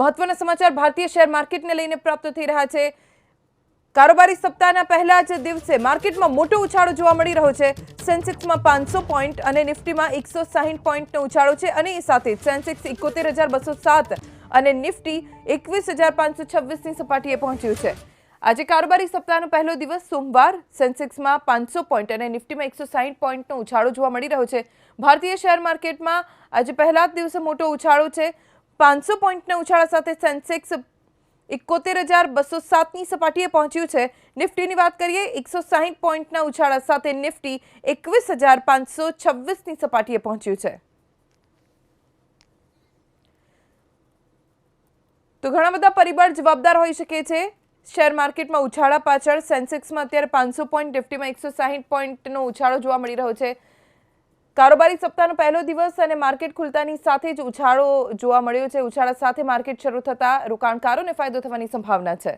મહત્વના સમાચાર ભારતીય શેર માર્કેટને લઈને પ્રાપ્ત થઈ રહ્યા છે. કારોબારી સપ્તાહના પહેલા જ દિવસે માર્કેટમાં મોટો ઉછાળો જોવા મળી રહ્યો છે. સેન્સેક્સમાં પાંચસો પોઈન્ટ અને નિફ્ટીમાં એકસો સાહીઠ પોઈન્ટનો ઉછાળો છે અને એ સાથે સેન્સેક્સ એકોતેર હજાર બસો સાત અને નિફ્ટી એકવીસ હજાર પાંચસો છવ્વીસની સપાટીએ પહોંચ્યું છે. આજે કારોબારી સપ્તાહનો પહેલો દિવસ સોમવાર સેન્સેક્સમાં પાંચસો પોઈન્ટ અને નિફ્ટીમાં એકસો સાહીઠ પોઈન્ટનો ઉછાળો જોવા મળી રહ્યો છે. ભારતીય શેર માર્કેટમાં આજે પહેલા જ દિવસે મોટો ઉછાળો છે. પાંચસો પોઈન્ટના ઉછાળા સાથે સેન્સેક્સ એકોતેર હજાર બસો સાતની સપાટીએ પહોંચ્યું છે. નિફ્ટીની વાત કરીએ, એકસો સાહીઠ પોઈન્ટના ઉછાળા સાથે નિફ્ટી એકવીસ હજાર પાંચસો છવ્વીસની સપાટીએ પહોંચ્યું છે. તો ઘણા બધા પરિબળ જવાબદાર હોઈ શકે છે. શેર માર્કેટમાં ઉછાળા પાછળ સેન્સેક્સમાં અત્યારે પાંચસો પોઈન્ટ, નિફ્ટીમાં એકસો સાહીઠ પોઈન્ટનો ઉછાળો જોવા મળી રહ્યો છે. કારોબારી સપ્તાહનો પહેલો દિવસ અને માર્કેટ ખુલતાની સાથે જ ઉછાળો જોવા મળ્યો છે. ઉછાળા સાથે માર્કેટ શરૂ થતાં રોકાણકારોને ફાયદો થવાની સંભાવના છે.